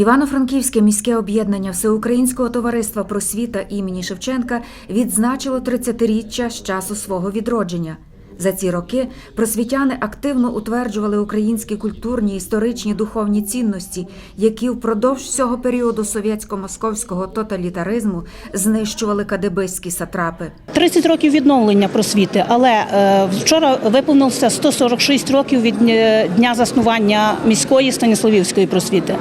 Івано-Франківське міське об'єднання Всеукраїнського товариства просвіта імені Шевченка відзначило 30-річчя з часу свого відродження. За ці роки просвітяни активно утверджували українські культурні, історичні, духовні цінності, які впродовж всього періоду совєтсько-московського тоталітаризму знищували кадебистські сатрапи. 30 років відновлення просвіти, але е, вчора виповнилося 146 років від е, дня заснування міської Станіславівської просвіти.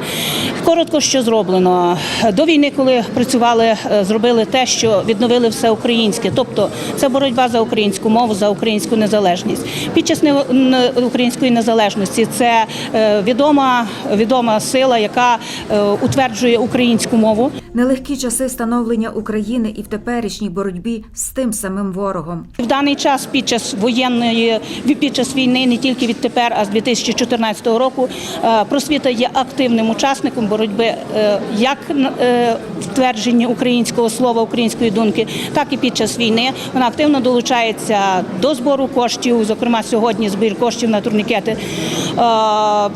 Коротко, що зроблено до війни, коли працювали, е, зробили те, що відновили все українське, тобто це боротьба за українську мову, за українську незалежність. Під час української незалежності це е, відома відома сила, яка е, утверджує українську мову. Нелегкі часи становлення України і в теперішній боротьбі з тим самим ворогом. В даний час під час воєнної під час війни, не тільки відтепер, а з 2014 року, е, просвіта є активним учасником боротьби як на- в твердженні українського слова, української думки, так і під час війни. Вона активно долучається до збору коштів. Зокрема, сьогодні збір коштів на турнікети. Е,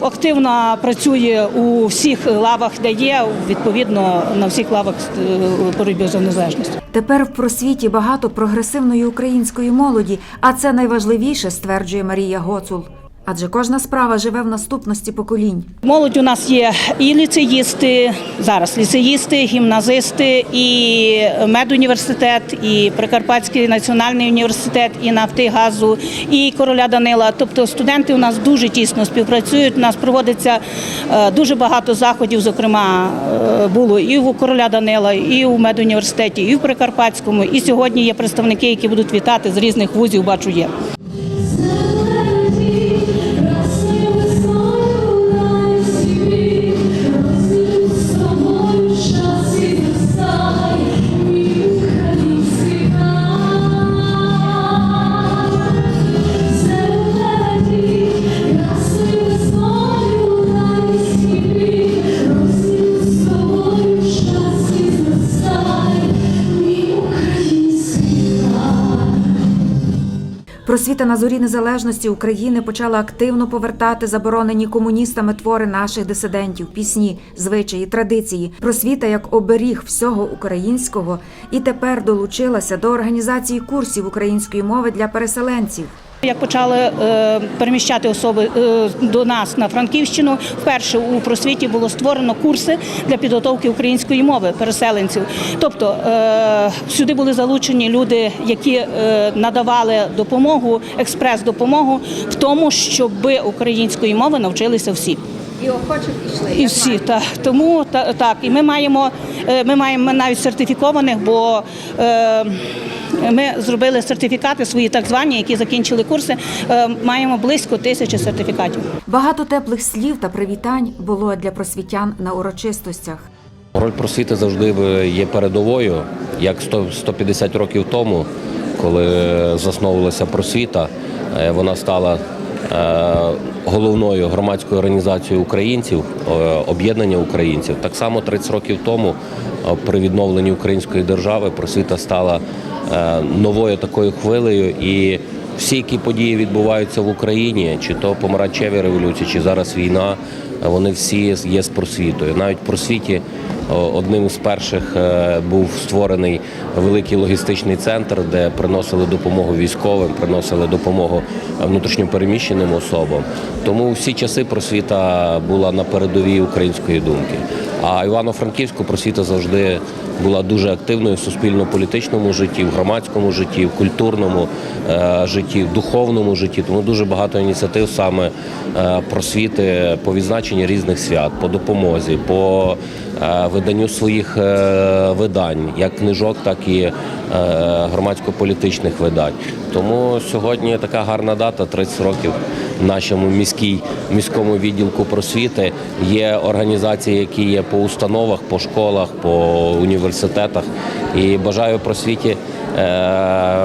Активно працює у всіх лавах, де є відповідно на всіх лавах е, боротьби за незалежність. Тепер в просвіті багато прогресивної української молоді, а це найважливіше, стверджує Марія Гоцул. Адже кожна справа живе в наступності поколінь. Молодь у нас є і ліцеїсти, зараз ліцеїсти, гімназисти, і медуніверситет, і Прикарпатський національний університет, і Нафтигазу, і короля Данила. Тобто студенти у нас дуже тісно співпрацюють. У нас проводиться е, дуже багато заходів. Зокрема, е, було і у короля Данила, і у медуніверситеті, і в Прикарпатському. І сьогодні є представники, які будуть вітати з різних вузів. Бачу є. Просвіта на зорі незалежності України почала активно повертати заборонені комуністами твори наших дисидентів, пісні, звичаї, традиції. Просвіта як оберіг всього українського і тепер долучилася до організації курсів української мови для переселенців. Як почали е, переміщати особи е, до нас на Франківщину, вперше у просвіті було створено курси для підготовки української мови переселенців. Тобто е, сюди були залучені люди, які надавали допомогу, експрес-допомогу в тому, щоб української мови навчилися всі. І охочі пішли. І всі так. Тому та, так. І ми маємо, ми маємо навіть сертифікованих, бо е, ми зробили сертифікати свої так звані, які закінчили курси. Е, маємо близько тисячі сертифікатів. Багато теплих слів та привітань було для просвітян на урочистостях. Роль просвіти завжди є передовою, як 100 150 років тому, коли засновувалася просвіта, е, вона стала е, головною громадською організацією українців, е, об'єднання українців. Так само 30 років тому, е, при відновленні української держави, просвіта стала е, новою такою хвилею і. Всі, які події відбуваються в Україні, чи то помаранчеві революції, чи зараз війна, вони всі є з просвітою. Навіть в просвіті одним з перших е, був створений великий логістичний центр, де приносили допомогу військовим, приносили допомогу внутрішньопереміщеним особам. Тому всі часи просвіта була на передовій української думки. А Івано-Франківську просвіта завжди була дуже активною в суспільно-політичному житті, в громадському житті, в культурному е, житті, в духовному житті. Тому дуже багато ініціатив саме е, просвіти по відзначенні різних свят, по допомозі, по е, виданню своїх е, видань, як книжок, так і е, громадсько-політичних видань. Тому сьогодні така гарна дата 30 років в нашому міській міському відділку просвіти. Є організації, які є по установах, по школах, по університетах. І бажаю просвіті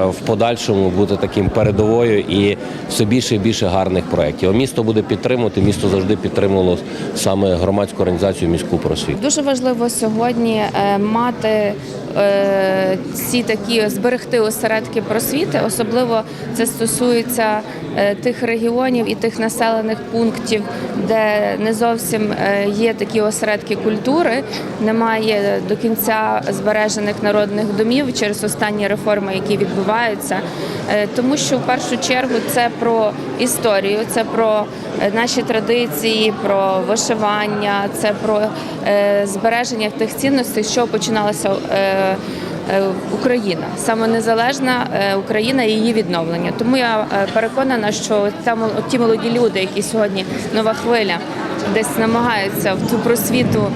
в подальшому бути таким передовою і все більше і більше гарних проєктів. Місто буде підтримувати. Місто завжди підтримувало саме громадську організацію міську просвіту. Дуже важливо сьогодні е, мати е, ці такі зберегти осередки просвіти. Особливо це стосується е, тих регіонів і тих населених пунктів, де не зовсім е, є такі осередки культури, немає до кінця збережених народних домів через останні реформи, які відбуваються. Е, Тому що в першу чергу це про історію, це про е, наші традиції, про вишивання, це про е, збереження тих цінностей, що починалася е, Україна, саме незалежна Україна і її відновлення. Тому я переконана, що та мол- ті молоді люди, які сьогодні нова хвиля, десь намагаються в ту просвіту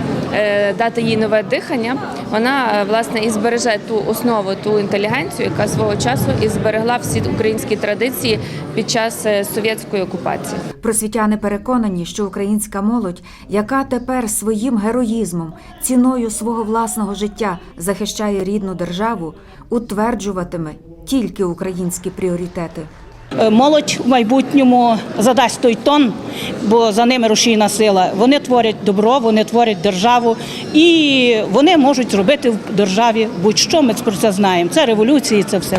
дати їй нове дихання, вона е, власне і збереже ту основу, ту інтелігенцію, яка свого часу і зберегла всі українські традиції під час е, совєтської окупації. Просвітяни переконані, що українська молодь, яка тепер своїм героїзмом, ціною свого власного життя захищає рідну державу, утверджуватиме тільки українські пріоритети. Е, Молодь в майбутньому задасть той тон, бо за ними рушійна сила. Вони творять добро, вони творять державу, і вони можуть зробити в державі будь-що. Ми про це знаємо. Це революції, це все.